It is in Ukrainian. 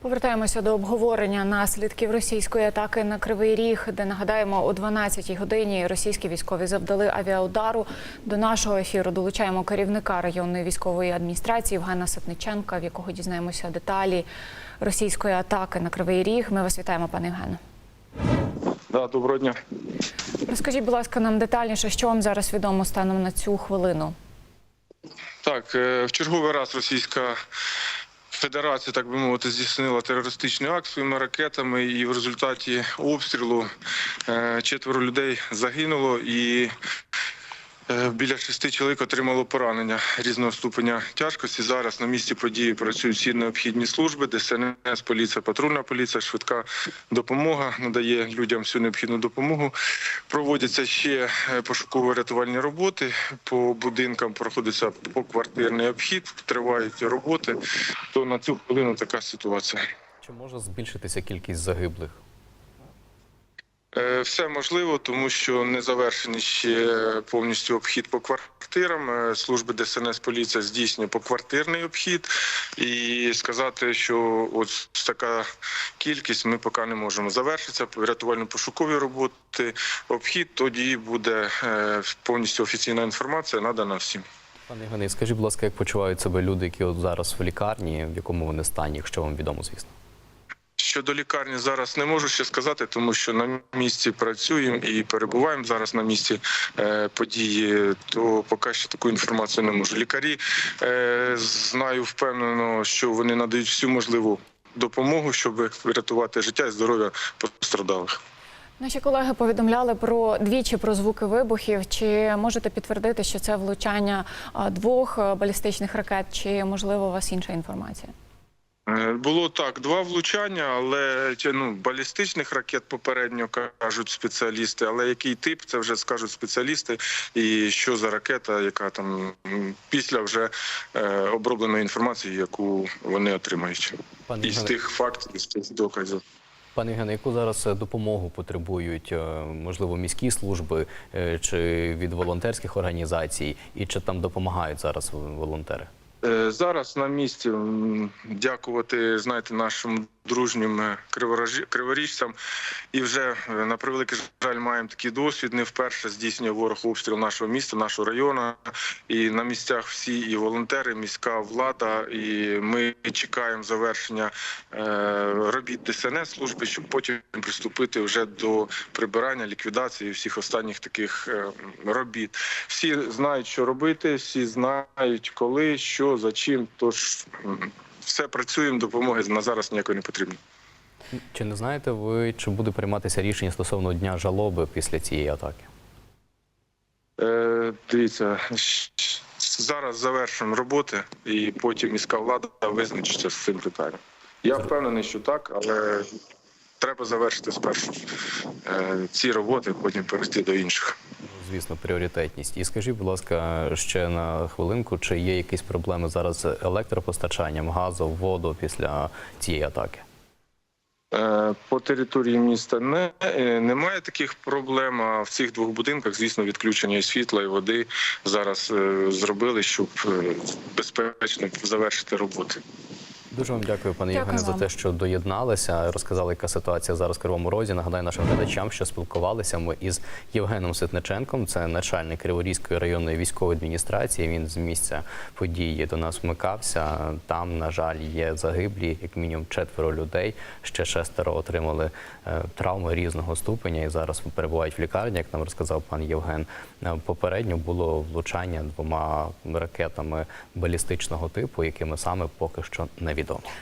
Повертаємося до обговорення наслідків російської атаки на Кривий Ріг, де нагадаємо о 12-й годині російські військові завдали авіаудару. До нашого ефіру долучаємо керівника районної військової адміністрації Євгена Сатниченка, в якого дізнаємося деталі російської атаки на Кривий Ріг. Ми вас вітаємо, пане Євгене. Да, доброго дня. Розкажіть, будь ласка, нам детальніше, що вам зараз відомо станом на цю хвилину. Так, е, в черговий раз Російська Федерація, так би мовити, здійснила терористичний акт своїми ракетами, і в результаті обстрілу е, четверо людей загинуло і біля шести чоловік отримало поранення різного ступеня тяжкості. Зараз на місці події працюють всі необхідні служби, ДСНС, поліція, патрульна поліція, швидка допомога надає людям всю необхідну допомогу. Проводяться ще е, пошуково-рятувальні роботи по будинкам. Проходиться поквартирний обхід, тривають роботи. То на цю хвилину така ситуація. Чи може збільшитися кількість загиблих? Е, Все можливо, тому що не завершений ще повністю обхід по квартирам. Е, Служби ДСНС поліція здійснює поквартирний обхід, і сказати, що от така кількість ми поки не можемо. Завершиться рятувально-пошукові роботи. Обхід тоді буде е, повністю офіційна інформація надана всім. Пане Євгене, скажіть, будь ласка, як почуваються себе люди, які от зараз в лікарні, в якому вони стані, якщо вам відомо, звісно? Щодо лікарні зараз не можу ще сказати, тому що на місці працюємо і перебуваємо зараз на місці е, події. То поки що таку інформацію не можу. Лікарі е, знаю впевнено, що вони надають всю можливу допомогу, щоб врятувати життя і здоров'я постраждалих. Наші колеги повідомляли про двічі про звуки вибухів. Чи можете підтвердити, що це влучання двох балістичних ракет, чи можливо у вас інша інформація? Було так, два влучання, але ну, балістичних ракет попередньо кажуть спеціалісти. Але який тип, це вже скажуть спеціалісти. І що за ракета, яка там після вже е, обробленої інформації, яку вони отримають, Пане із тих фактів, із тих доказів. пане Євгене, яку зараз е, допомогу потребують, е, можливо, міські служби е, чи від волонтерських організацій, і чи там допомагають зараз волонтери? Е, Зараз на місці дякувати, знаєте, нашим дружнім криворіжцям. І вже е, на превеликий жаль маємо такий досвід. Не вперше здійснює ворог обстріл нашого міста, нашого району. І на місцях всі і волонтери, міська влада. І ми чекаємо завершення е, робіт ДСНС служби, щоб потім приступити вже до прибирання, ліквідації всіх останніх таких е, робіт. Всі знають, що робити, всі знають, коли, що, за чим. Тож все працюємо, допомоги на зараз ніякої не потрібно. Чи не знаєте ви, чи буде прийматися рішення стосовно дня жалоби після цієї атаки? Е, дивіться, зараз завершуємо роботи, і потім міська влада визначиться з цим питанням. Я впевнений, що так, але треба завершити спершу е, ці роботи, потім перейти до інших. Звісно, пріоритетність. І скажіть, будь ласка, ще на хвилинку, чи є якісь проблеми зараз з електропостачанням, газу, воду після цієї атаки? Е, По території міста не, е, немає таких проблем. А в цих двох будинках, звісно, відключення і світла і води зараз е, зробили, щоб безпечно завершити роботи. Дуже вам дякую, пане Євгене, за те, що доєдналися, розказали, яка ситуація зараз в Кривому Розі. Нагадаю нашим глядачам, що спілкувалися ми із Євгеном Ситниченком, це начальник Криворізької районної військової адміністрації. Він з місця події до нас вмикався. Там, на жаль, є загиблі, як мінімум четверо людей. Ще шестеро отримали е, травми різного ступеня і зараз перебувають в лікарні, як нам розказав пан Євген. Е, Попередньо було влучання двома ракетами балістичного типу, якими саме поки що 경기도